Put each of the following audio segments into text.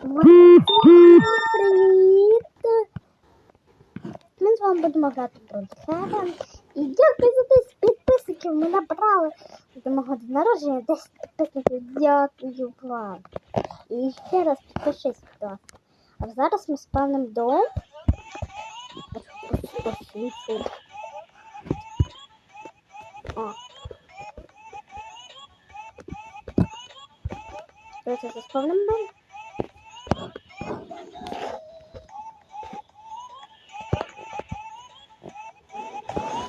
Привіт! Ми з вами будемо грати Heaven. І дякую за 10 підписників. Ми набрали до мого дня народження 10 підписників. Дякую вам. І ще раз підпишись, будь. А зараз ми спавним дом. О. Давайте заспавним дом.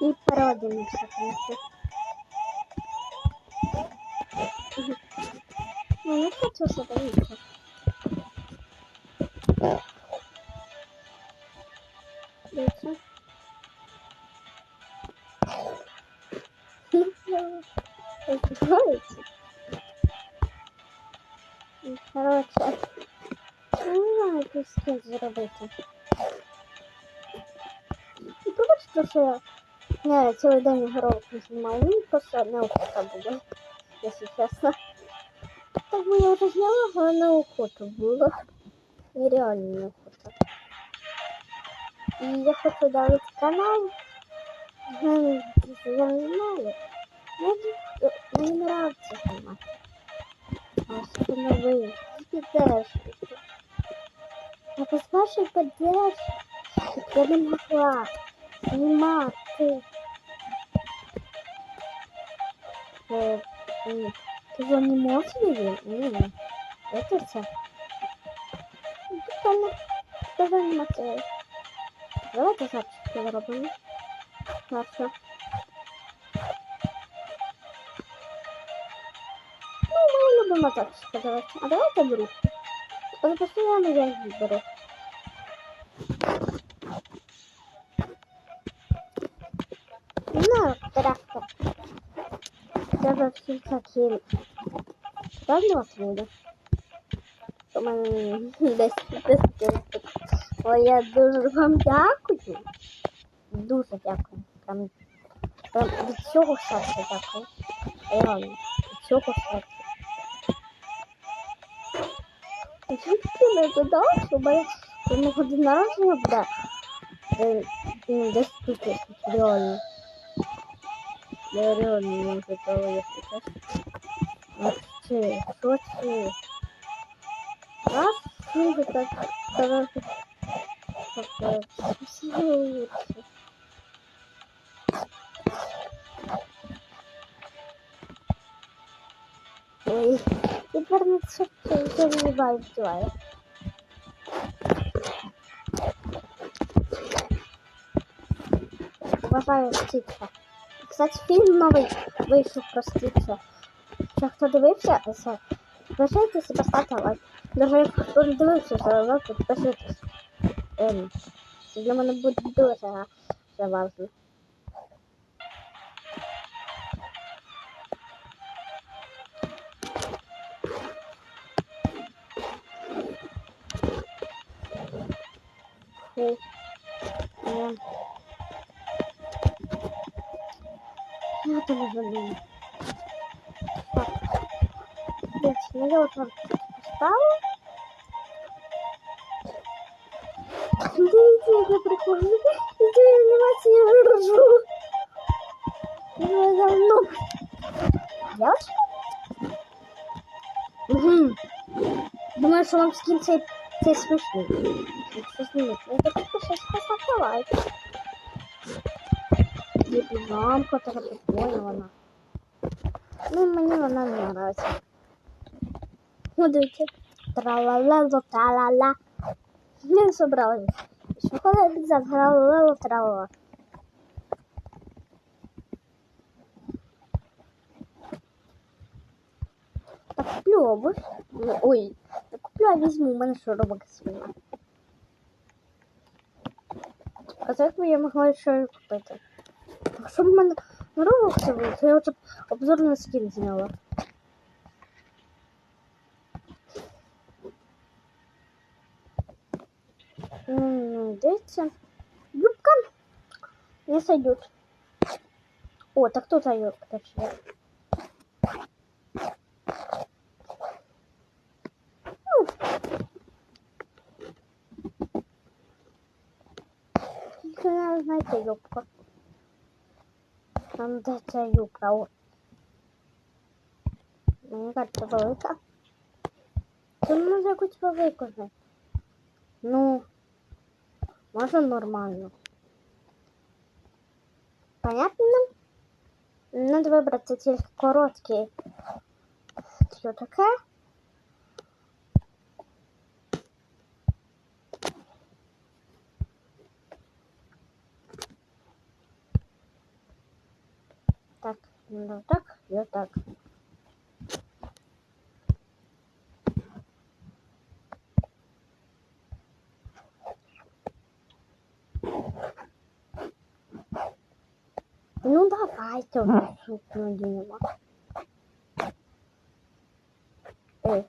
И породимся, конечно. Мгм. Ну, не хочу что-то видеть. Дивіться. Знаете? Короче, не знаю, як з ким зробити. І побачите, що я не, цілий день горох не знімав, мені просто неохота буде, якщо чесно. Так би я уже вже зняла, але неохота було. Нереально неохота. І я хочу дати канал. Ну, Я не знаю. Мені, мені нравится. Особенно вы. Поддержки. А без вашей поддержки я не могла снимати. Ти ж не можеш Ні. Это все. Прикольно. Тоже анімація. Давайте запуск зробимо. Хорошо. Ну, ми любимо так сказати. А давайте беру. Але постійно я їх Треба всі такі. Давно отводу. У мене Ой, я дуже вам дякую. Дуже дякую. Прям, прям від цього серця дякую. Реально, від цього серця. Звідки не додав, що мене до мого дня народження буде е, десь тут реально. Я реально не готова, якщо чесно. Вообще, що це? Раз, ну, так, короче, как-то всё лучше. Ой, тепер не все забиваю вдіваю. Вважаю птиця. Кстати, фільм новий вийшов про птицю. Що хто дивився, Підпишитесь і поставте лайк. Даже як хто не дивився все одно, підпишитесь. Ем, це для мене буде дуже це важливо. Фу. Ем. Я там не забуду. Дивіться, ну я от вам поставила. Дивіться, яке прикольно. Це анімація ржу. Я давно. Девочка? Угу. Думаю, що вам скін цей, цей смішний. Якщо знімуть, ну так підпишись, поставте лайк. Є піжамка, така вона. Ну, мені вона не нравится. Ну, дивіться. Тра-ла-ла-ла, та-ла-ла. Не собрали. Що коли біза тра-ла-ла, тра-ла-ла. Так, куплю обувь. Ну, Ой, не куплю, а візьму, у мене що робок свина. А так би я могла ще купити. Щоб в мене на роблоксі було, я вже б обзор на скін зняла. Дивіться. Юбка не сойдет. О, так кто-то юбка точнее. Надо знать. Там де ця юбка? О. Мені кажеться, велика. Це може якусь велику знайти. Ну, може нормально. Понятно? Надо вибрати тільки короткі. Що таке? Так, ну так, і отак. Ну давайте сукну наденем. Эй.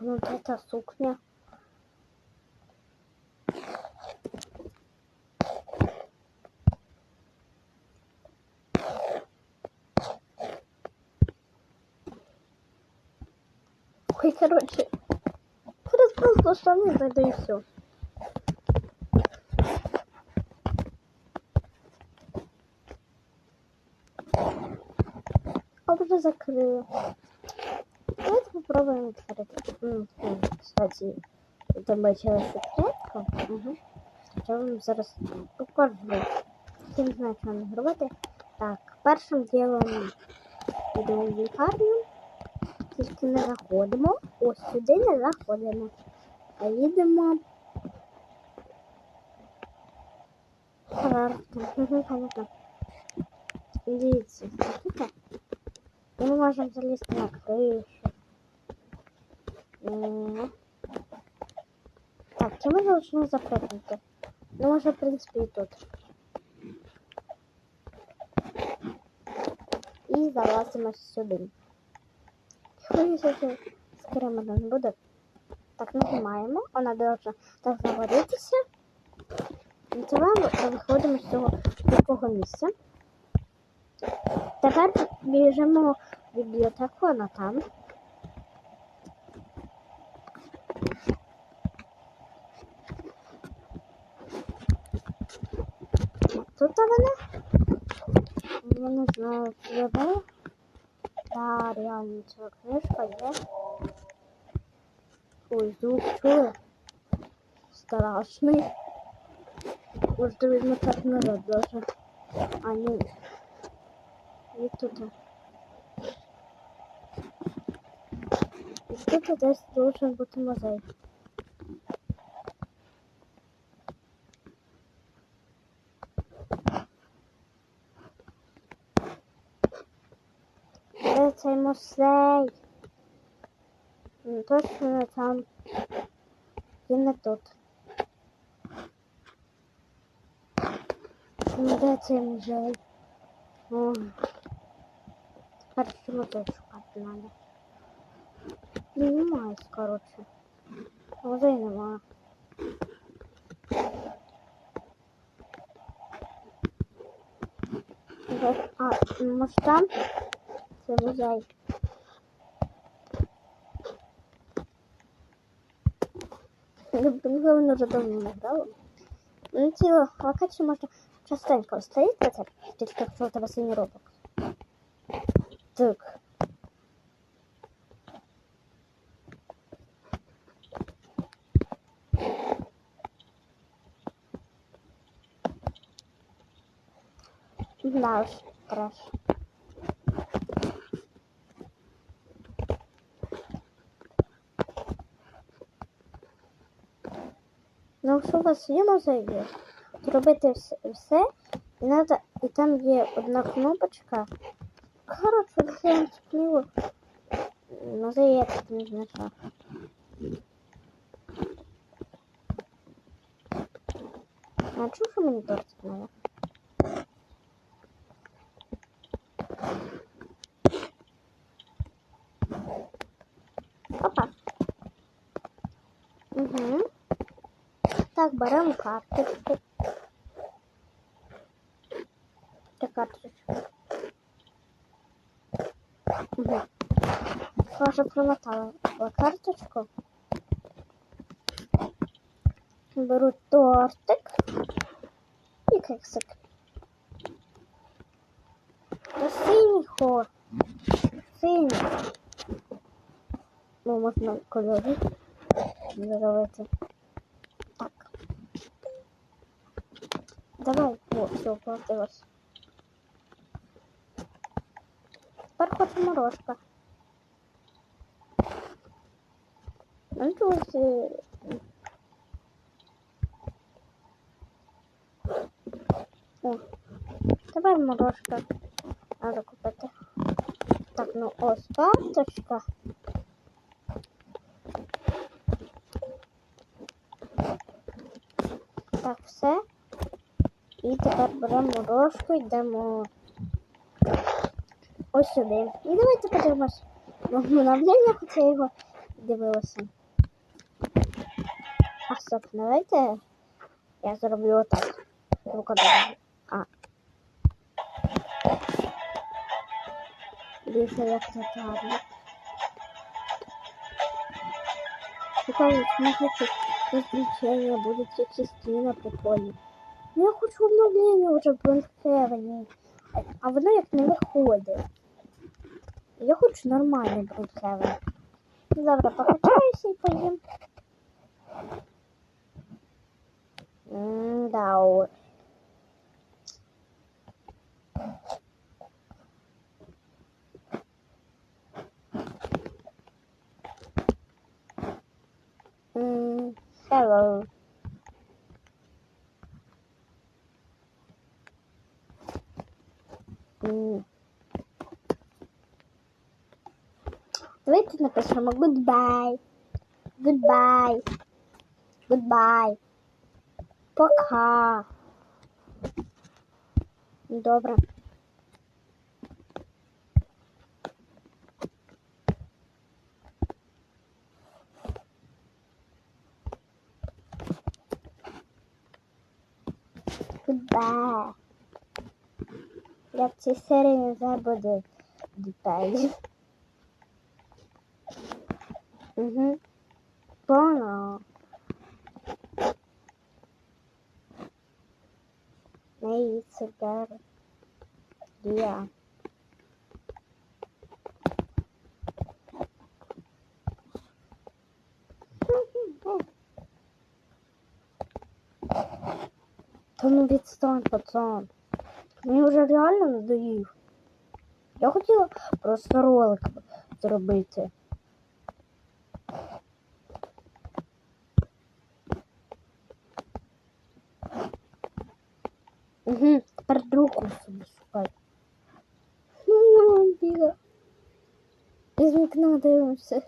Ну вот эта сукня. Ой, короче, Зараз просто штани зайду і все. А вже закрыла. Давайте попробуем открыть. М, м, Кстати, там бачила секретка. Угу. Я вам зараз покажу. Не знаю, що нам робити. Так, першим ділом йдемо в лікарню. Тільки не заходимо. Ось сюди не заходимо. А їдемо. Понятно. Дивіться, тут і ми можемо залізти на кришу. М. Так, чи ми должны запрыгнути? Ну, може, в принципі, і тут. І залазимо сюди. Хвилююся, скоро мене буде. Так, нажимаємо, вона должна так загорітися. І це виходимо з цього такого місця. Тепер біжимо в бібліотеку, вона там. Тут вона. Я не знаю, вона. Да, реально, ця книжка є. Ой, звук чули? Страшний. Может, видно, так назад даже. А, ні. І тут. І тут десь должен бути музей. Де цей музей? Ну, Точно не там. Він не тут. Ну, де цей музей? О. Тепер ще музей шукати треба. Ну, немає, коротше. Музей немає. А, може там? Це музей. Напевно, вже давно не грала. Ну, ці локації можна частенько стоїти, це тільки якщо у тебе синій робок. Так. Да уж, якщо у вас є музей, зробити все, і, надо, і там є одна кнопочка. Коротше, цікаво. сміло. Музей я тут не знайшла. А чого мені торт надо? Опа. Угу. Так, беремо карточку. Це карточка. Угу. Схоже, промотала карточку. Беру тортик і кексик. Та синій хо. Синій. Ну, можна кольори зробити. Давай, о, все, оплатилось. Тепер хочу морожка. Ну, чогось... е, О, тепер морожка. Надо купити. Так, ну ось карточка. Так, все. І тепер беремо морожку, йдемо ось сюди. І давайте подивимось обновлення, хоча я його дивилася. А стоп, давайте я зроблю отак. Рукодобре. А. Дивіться, як це гарно. Цікаво, не хочу розключення, будуть ці частина прикольні. Ну, я хочу обновлення вже в Брунхевені. А воно як не виходить. Я хочу нормальний Брунхевен. Завтра покачаюся і поїм. М-да. Hello. Давайте напишемо goodbye. Goodbye. Goodbye. Пока. Добре. Jak ci de zabudy dopali. Mhm. Bono. No i cygar. Ja. To mówię stąd, po co? Мені вже реально надоїв. Я хотіла просто ролик зробити. Угу, тепер другу собі шукай. Ну, біга. Із вікна дивимося.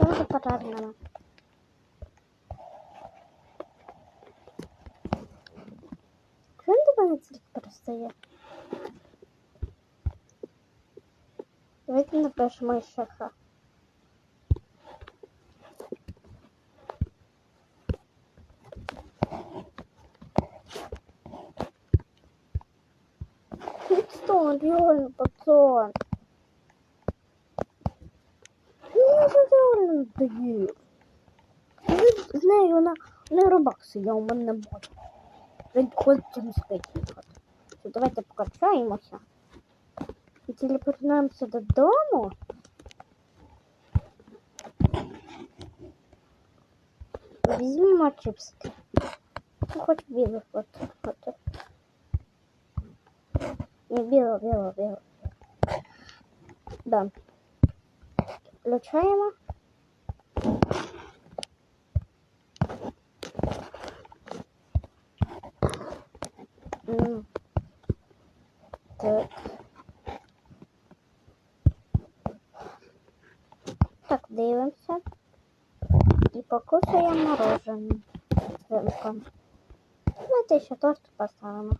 Дуже пожарна. Чому до мене тільки перестає? Давайте напишемо ще ха. не робакси, я у мене не буду. Він хоче спить їхати. То давайте покачаємося. І телепортуємося додому. Візьмемо чипсики. Ну, хоч білих от. от. Не біло, біло, біло. Да. Включаємо. Так. Так, дивимося. І покушаємо мороженое. Ринком. Давайте ще торт поставимо.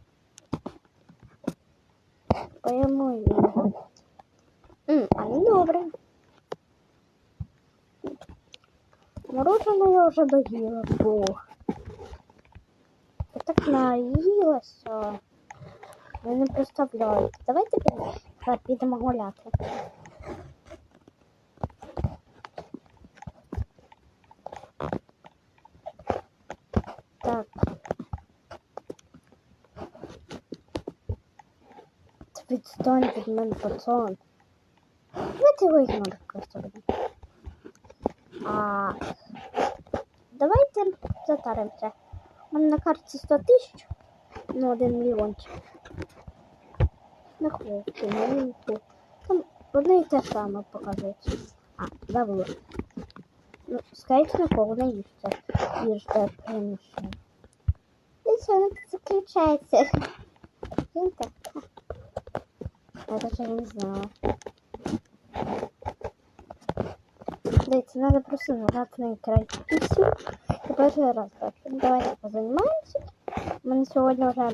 Поїмо його. М, а ну добре. Мороженое я вже доїла. Бог. Я так наїлася. Ви не представляєте. Давайте підемо, тепер підемо гуляти. Так. Відстань від мене пацан. Давайте його ігнорити просто будемо. А давайте затаримося. Мене на карті 100 тисяч, ну один мільйончик. На хлопці, на лінку. Там одне і те саме показується. А, давно. Ну, скажіть на кого їжте. Їжте приміщення. І все, воно тут заключається. Видите? Я даже не знала. Дивіться, надо просто нажати на екран пісню. І перший раз бачу. Давайте позаймаємося. У мене сьогодні вже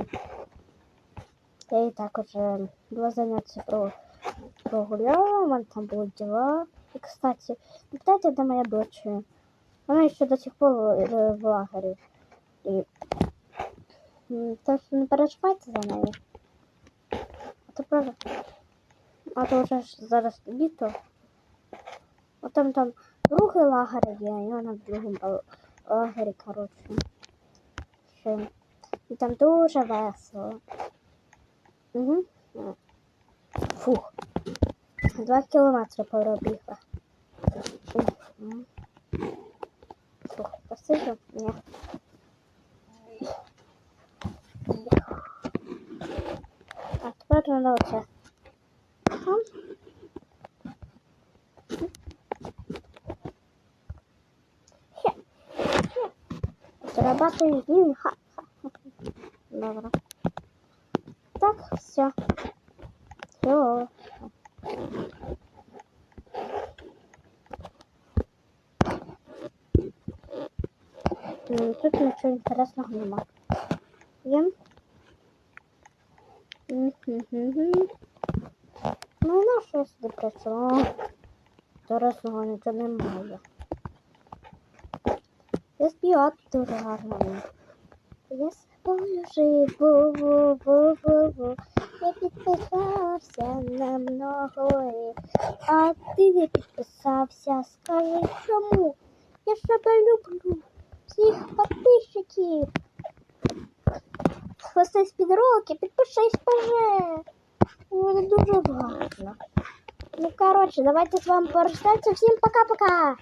я і так уже два заняття про прогуляла, у мене там були діла. І, кстати, не питайте, де моя дочь. Вона ще до сих пор в, в лагері. І так що не переживайте за нею. А то правда. А то вже ж зараз літо. А там там другий лагер є, і вона в другому лагері, коротше. І там дуже весело. Угу. Фух. Два кілометри пробігла. Фух, посиджу? Ні. А тепер треба оце. Ага. Ще. Ще. Зарабатываю деньги. Ха. ха, ха. Добре. Так, все. Все. Тут ничего интересного нема. Ем. Ну, на що я сюди прийшла? Інтересного нічого немає. Я співати дуже гарно. Я з тобою живу, ву, ву, ву. Я підписався на многої, а ти не підписався. Скажи чому? Я ж тебе люблю. Всіх підписчиків. Хвости під руки, підпишись, поже. Буде дуже гарно. Ну, коротше, давайте з вами прощатися. Всім пока-пока.